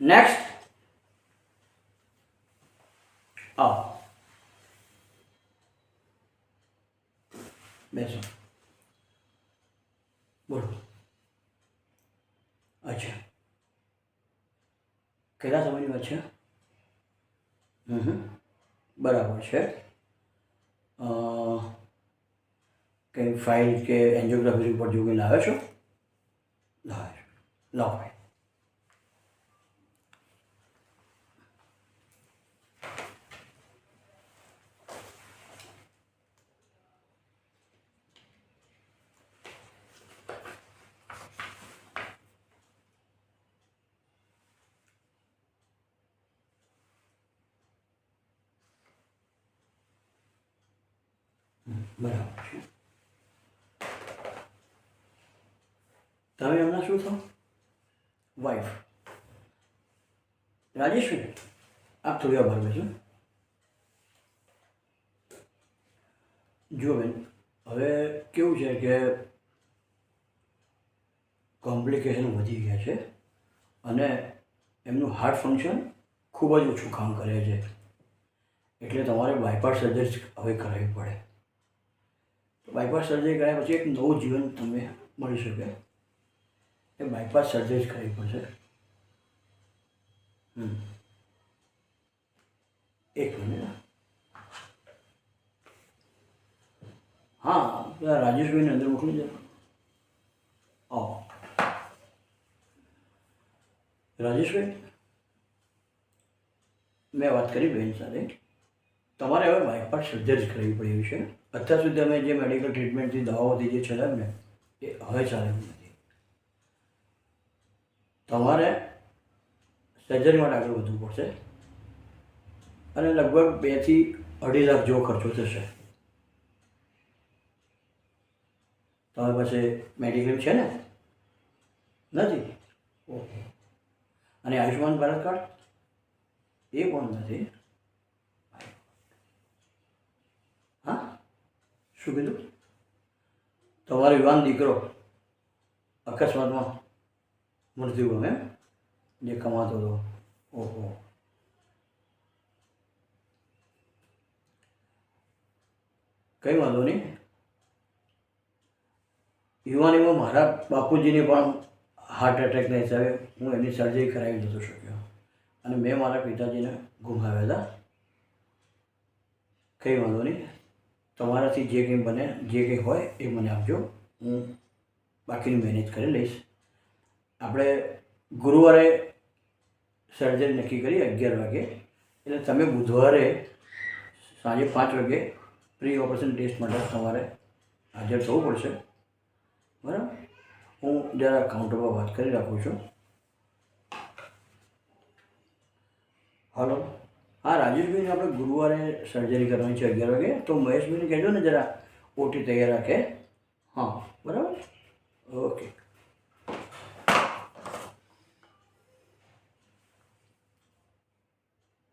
Next આવો બેસો બોલો. અચ્છા. કેટલા સમયની વાત છે. બરાબર છે. કંઈ ફાઇલ કે એન્જિયોગ્રાફી રિપોર્ટ જેવું કંઈ લાવે છો? લાવ્યો લાવો. ફાઇલ બરાબર. છે તમે એમના શું છો? વાઈફ રાજેશ્વરી આપ થોડી વાર છો જુઓ બેન, હવે કેવું છે કે કોમ્પ્લિકેશન વધી ગયા છે અને એમનું હાર્ટ ફંક્શન ખૂબ જ ઓછું કામ કરે છે. એટલે તમારે બાયપાસ સર્જરી હવે કરાવવી પડે. બાયપાસ સર્જરી કર્યા પછી એક નવું જીવન તમને મળી શકે. એ બાયપાસ સર્જરી જ કરવી પડશે. એક મિનિટ હા, પેલા રાજેશભાઈને અંદર મોકલી દે. આવો. રાજેશભાઈ? મેં વાત કરી બેન સાથે. તમારે હવે બાયપાસ સર્જરી કરવી પડી છે. અત્યાર સુધી અમે જે મેડિકલ ટ્રીટમેન્ટથી દવાઓથી જે ચલાવ્યું ને એ હવે ચાલે નથી. તમારે સર્જરી માટે આગળ વધવું પડશે. અને લગભગ બેથી અઢી લાખ જેવો ખર્ચો થશે. તમારી પાસે મેડિક્લેમ છે ને? નથી? ઓકે. અને આયુષ્યમાન ભારત કાર્ડ? એ પણ નથી હા શું કીધું? તમારો યુવાન દીકરો અકસ્માતમાં મૃત્યુ ગમે જે કમાતો હતો. ઓહો. કંઈ વાંધો નહીં. યુવાનીમાં મારા બાપુજીને પણ હાર્ટ એટેકના હિસાબે હું એમની સર્જરી કરાવી નહોતો શક્યો. અને મેં મારા પિતાજીને ગુમાવ્યા હતા. કંઈ વાંધો નહીં. તમારાથી જે કંઈ બને, જે કંઈ હોય એ મને આપજો. હું બાકીનું મેનેજ કરી લઈશ. આપણે ગુરુવારે સર્જરી નક્કી કરી અગિયાર વાગે. એટલે તમે બુધવારે સાંજે પાંચ વાગે પ્રી ઓપરેશન ટેસ્ટ માટે તમારે હાજર થવું પડશે. બરાબર? હું જરા કાઉન્ટર પર વાત કરી રાખું છું. હા, રાજેશભાઈને આપણે ગુરુવારે સર્જરી કરવાની છે અગિયાર વાગે. તો મહેશભાઈને કહેજો ને જરા ઓટી તૈયાર રાખે. હા, બરાબર? ઓકે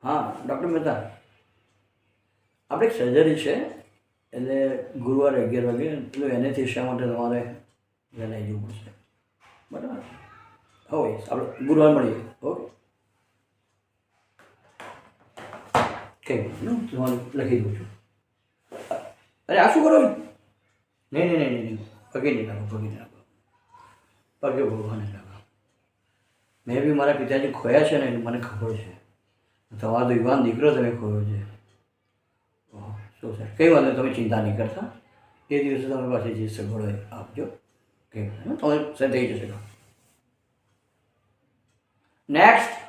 હા ડૉક્ટર મહેતા. આપણે એક સર્જરી છે, એટલે ગુરુવારે અગિયાર વાગે. એટલે એનેથી શા માટે તમારે જણાવી જવું પડશે? બરાબર? હવે આપણે ગુરુવાર મળીએ. ઓકે કંઈ નહીં. તમારું લખી દઉં છું. અરે, આ શું કરો નહીં નહીં નહીં નહીં પગે નહીં લાગો પગે નહીં લાગો. પગે ભગવાને લાગો. મેં બી મારા પિતાજી ખોયા છે ને, એનું મને ખબર છે. તમારો યુવાન દીકરો તમે ખોયો છે. શું સર કંઈ વાંધો તમે ચિંતા નહીં કરતા. એ દિવસે તમે પાસે જે સગવડ હોય, આપજો. કંઈ તમે થઈ જશે. નેક્સ્ટ